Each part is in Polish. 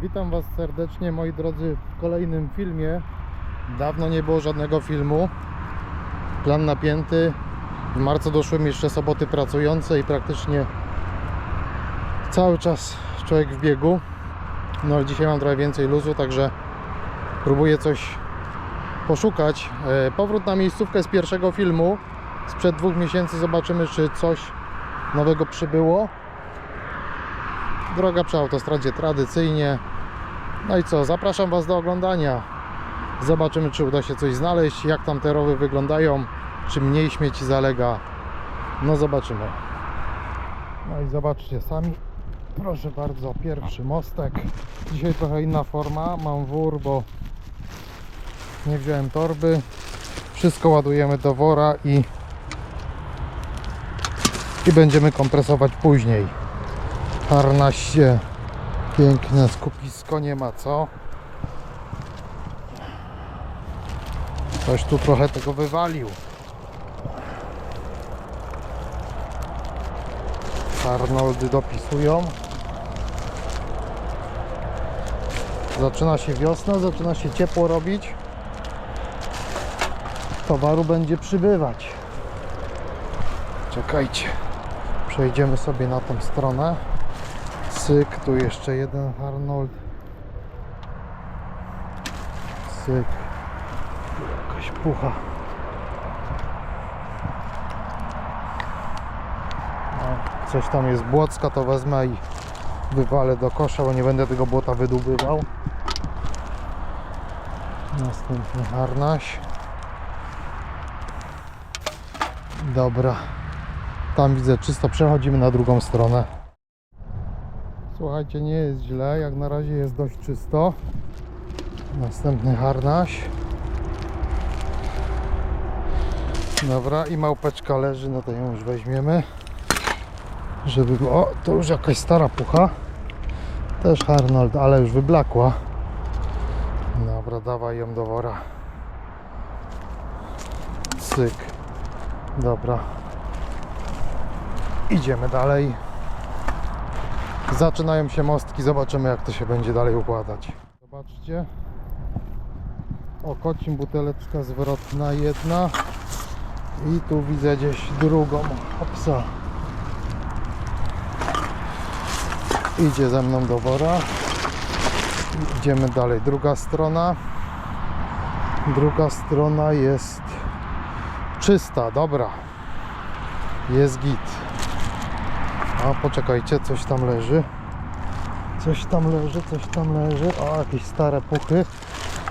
Witam Was serdecznie moi drodzy w kolejnym filmie. Dawno nie było żadnego filmu. Plan napięty. W marcu doszły mi jeszcze soboty pracujące i praktycznie cały czas człowiek w biegu. No ale dzisiaj mam trochę więcej luzu, także próbuję coś poszukać. E, Powrót na miejscówkę z pierwszego filmu sprzed dwóch miesięcy. Zobaczymy, czy coś nowego przybyło. Droga przy autostradzie tradycyjnie. No i co, zapraszam Was do oglądania. Zobaczymy, czy uda się coś znaleźć, jak tam te rowy wyglądają, czy mniej śmieci zalega. No zobaczymy. No i zobaczcie sami. Proszę bardzo, pierwszy mostek. Dzisiaj trochę inna forma. Mam wór, bo nie wziąłem torby. Wszystko ładujemy do wora i i będziemy kompresować później. Harnaście. Piękne skupisko, nie ma co. Ktoś tu trochę tego wywalił. Arnoldy dopisują. Zaczyna się wiosna, zaczyna się ciepło robić. Towaru będzie przybywać. Czekajcie. Przejdziemy sobie na tą stronę. Cyk, tu jeszcze jeden Arnold. Cyk. Jakaś pucha. No, coś tam jest błocka, to wezmę i wywalę do kosza, bo nie będę tego błota wydubywał. Następny harnaś. Dobra. Tam widzę czysto, przechodzimy na drugą stronę. Słuchajcie, nie jest źle, jak na razie jest dość czysto. Następny harnaś. Dobra, i małpeczka leży, no to ją już weźmiemy. Żeby. O, to już jakaś stara pucha. Też Arnold, ale już wyblakła. Dobra, dawaj ją do wora. Cyk. Dobra. Idziemy dalej. Zaczynają się mostki, zobaczymy jak to się będzie dalej układać. Zobaczcie. O kocim buteleczka zwrotna jedna. I tu widzę gdzieś drugą. Hopsa. Idzie ze mną do wora. Idziemy dalej. Druga strona. Druga strona jest czysta, dobra. Jest git. A poczekajcie, coś tam leży. Coś tam leży, coś tam leży. O, jakieś stare puchy.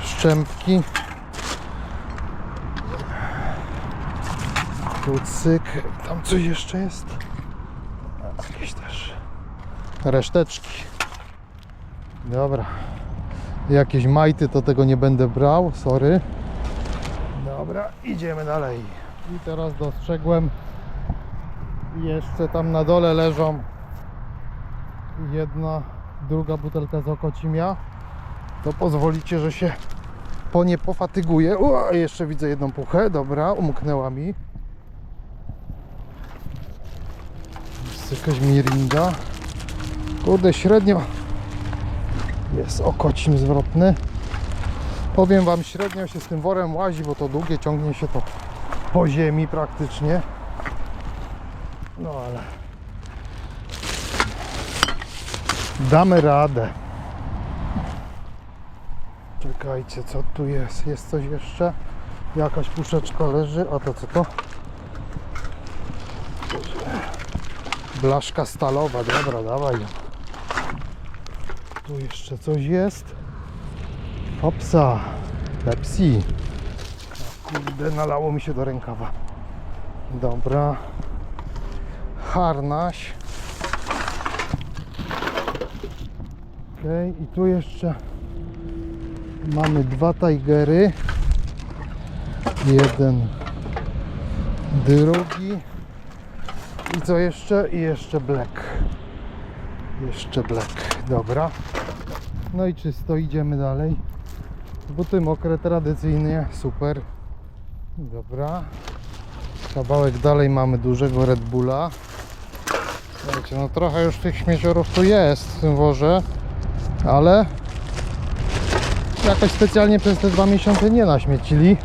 Szczępki. Tu cyk. Tam coś jeszcze jest. Jakieś też reszteczki. Dobra. Jakieś majty to tego nie będę brał, sorry. Dobra, idziemy dalej. I teraz dostrzegłem jeszcze tam na dole leżą jedna, druga butelka z okocimia. To pozwolicie, że się po nie pofatyguję. O, jeszcze widzę jedną puchę, dobra, umknęła mi. Jest jakaś mirinda. Kurde, średnio jest okocim zwrotny. Powiem Wam, średnio się z tym worem łazi, bo to długie, ciągnie się to po ziemi praktycznie. No ale damy radę. Czekajcie, co tu jest? Jest coś jeszcze? Jakaś puszeczka leży. A to co to? Blaszka stalowa, dobra, dawaj. Tu jeszcze coś jest. Hopsa, Pepsi. Kurde, nalało mi się do rękawa. Dobra. Harnaś. Ok, i tu jeszcze mamy dwa Tigery. Jeden, drugi. I co jeszcze? I jeszcze Black. Jeszcze Black. Dobra. No i czysto, idziemy dalej. Buty mokre tradycyjnie, super. Dobra. Kawałek dalej mamy dużego Red Bulla. Słuchajcie, no trochę już tych śmieciorów tu jest w tym worze. Ale jakoś specjalnie przez te dwa miesiące nie naśmiecili.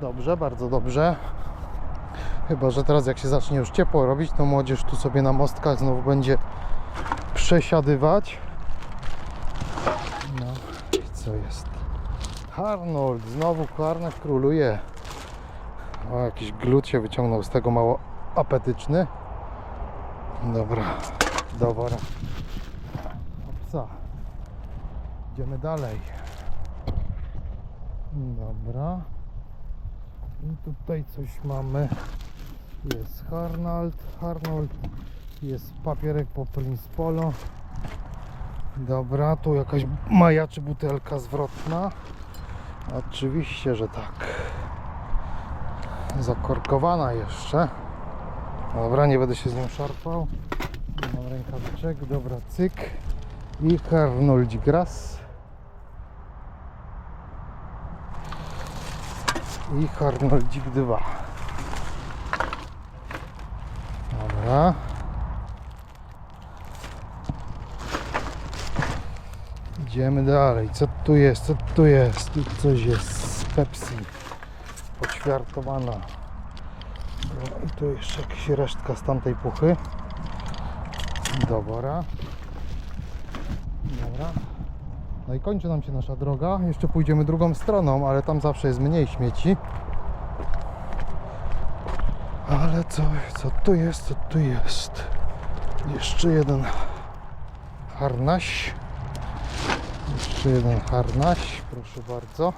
Dobrze, bardzo dobrze. Chyba, że teraz jak się zacznie już ciepło robić, to młodzież tu sobie na mostkach znowu będzie przesiadywać. No i co jest? Arnold, znowu Karnak króluje. O, jakiś glut się wyciągnął z tego mało apetyczny. Dobra, dobra. Opsa. Idziemy dalej. Dobra. I tutaj coś mamy. Jest Arnold, Arnold. Jest papierek po Prince Polo. Dobra, tu jakaś majaczy butelka zwrotna. Oczywiście, że tak. Zakorkowana jeszcze. Dobra, nie będę się z nią szarpał. Mam rękawiczek, dobra, cyk. I Arnoldzi Gras. I Arnoldzik 2. Dobra. Idziemy dalej. Co tu jest? Co tu jest? Tu coś jest z Pepsi. Poćwiartowana. I tu jeszcze jakaś resztka z tamtej puchy. Dobra. Dobra. No i kończy nam się nasza droga. Jeszcze pójdziemy drugą stroną, ale tam zawsze jest mniej śmieci. Ale co, co tu jest? Co tu jest? Jeszcze jeden harnaś. Jeszcze jeden harnaś, proszę bardzo.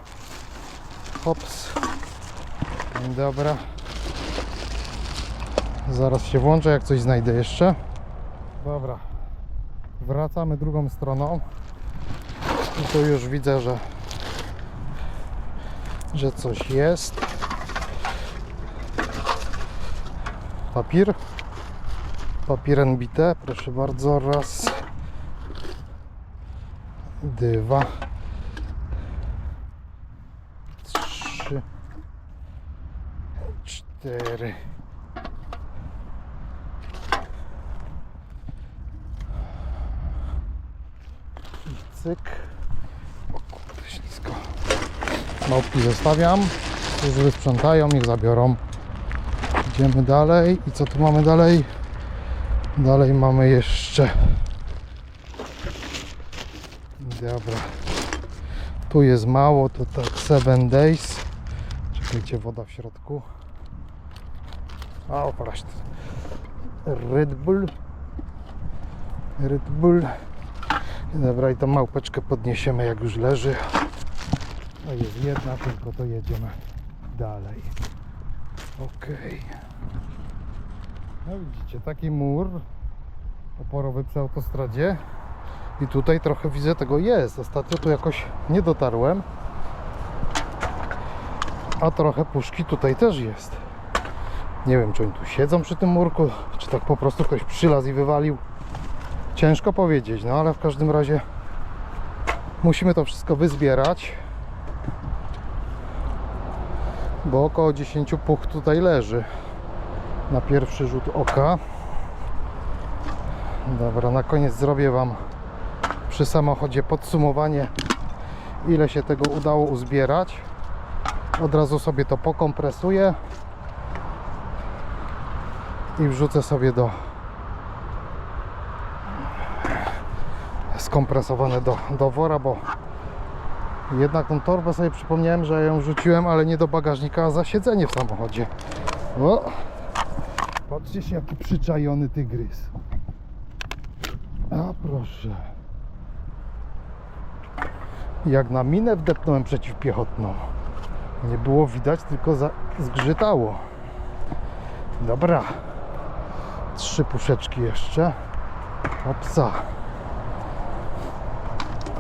Hops. Dobra. Zaraz się włączę, jak coś znajdę jeszcze. Dobra. Wracamy drugą stroną. I tu już widzę, że że coś jest. Papir. Papier NBT, proszę bardzo. Raz. Dwa. Trzy. Cztery. I cyk. O kurde, ślisko. Małpki zostawiam. Służby sprzątają, ich zabiorą. Idziemy dalej. I co tu mamy dalej? Dalej mamy jeszcze. Dobra. Tu jest mało, to tak 7 days. Czekajcie, woda w środku. A, oparaś. Red Bull. Red Bull. Dobra, i tą małpeczkę podniesiemy jak już leży. To jest jedna, tylko to jedziemy dalej. Okej. No widzicie, taki mur oporowy przy autostradzie. I tutaj trochę widzę tego jest. Ostatnio tu jakoś nie dotarłem. A trochę puszki tutaj też jest. Nie wiem, czy oni tu siedzą przy tym murku, czy tak po prostu ktoś przylazł i wywalił. Ciężko powiedzieć, no ale w każdym razie musimy to wszystko wyzbierać. Bo około 10 puch tutaj leży na pierwszy rzut oka. Dobra, na koniec zrobię Wam przy samochodzie podsumowanie, ile się tego udało uzbierać. Od razu sobie to pokompresuję i wrzucę sobie do skompresowane do, do wora, bo jednak tą torbę sobie przypomniałem, że ją rzuciłem, ale nie do bagażnika, a za siedzenie w samochodzie. O! Patrzcie się, jaki przyczajony tygrys. A proszę. Jak na minę wdepnąłem przeciwpiechotną. Nie było widać, tylko za... zgrzytało. Dobra. Trzy puszeczki jeszcze. Opsa.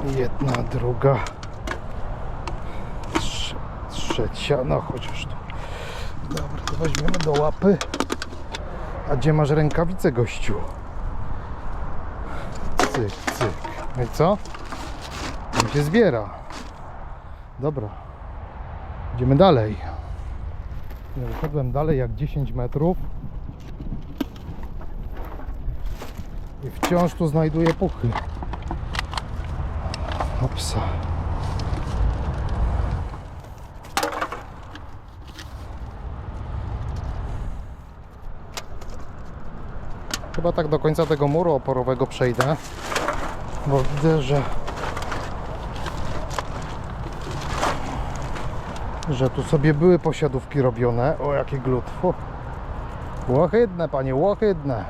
Jedna, druga. Trze trzecia. No chociaż tu. Dobra, to weźmiemy do łapy. A gdzie masz rękawice, gościu? Cyk, cyk. No i co? On się zbiera. Dobra. Idziemy dalej. Ja wyszedłem dalej jak 10 metrów. I wciąż tu znajduję puchy. Hopsa. Chyba tak do końca tego muru oporowego przejdę, bo widzę, że że tu sobie były posiadówki robione. O, jakie glut. Fu. Łohydne, panie, łohydne.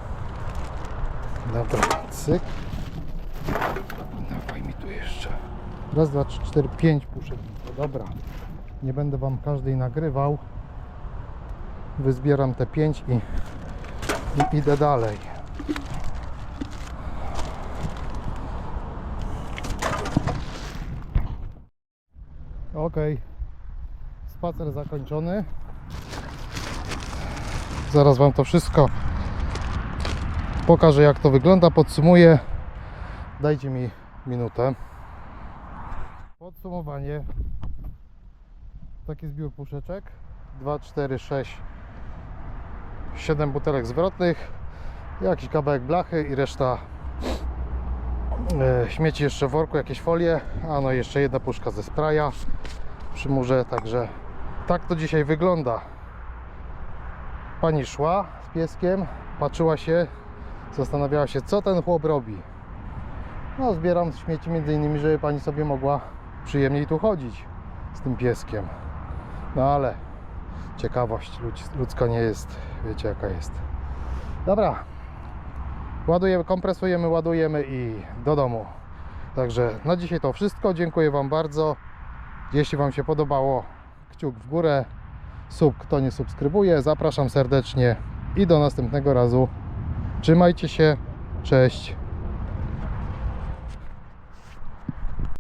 Dobra, cyk. Dawaj mi tu jeszcze. Raz, dwa, trzy, cztery, pięć puszek. No Dobra. Nie będę wam każdej nagrywał. Wyzbieram te pięć i, i idę dalej. Okej. Spacer zakończony. Zaraz wam to wszystko pokażę jak to wygląda, podsumuję. Dajcie mi minutę. Podsumowanie. Taki zbiór puszeczek. 2, 4, 6, 7 butelek zwrotnych. Jakiś kawałek blachy i reszta e, śmieci jeszcze w worku, jakieś folie. A no jeszcze jedna puszka ze spraya przy murze, także tak to dzisiaj wygląda. Pani szła z pieskiem, patrzyła się, zastanawiała się, co ten chłop robi. No, zbieram śmieci między innymi, żeby pani sobie mogła przyjemniej tu chodzić z tym pieskiem. No ale ciekawość ludzka nie jest, wiecie jaka jest. Dobra, ładujemy, kompresujemy, ładujemy i do domu. Także na dzisiaj to wszystko. Dziękuję Wam bardzo. Jeśli Wam się podobało, kciuk w górę. Sub, kto nie subskrybuje, zapraszam serdecznie i do następnego razu. Trzymajcie się, cześć.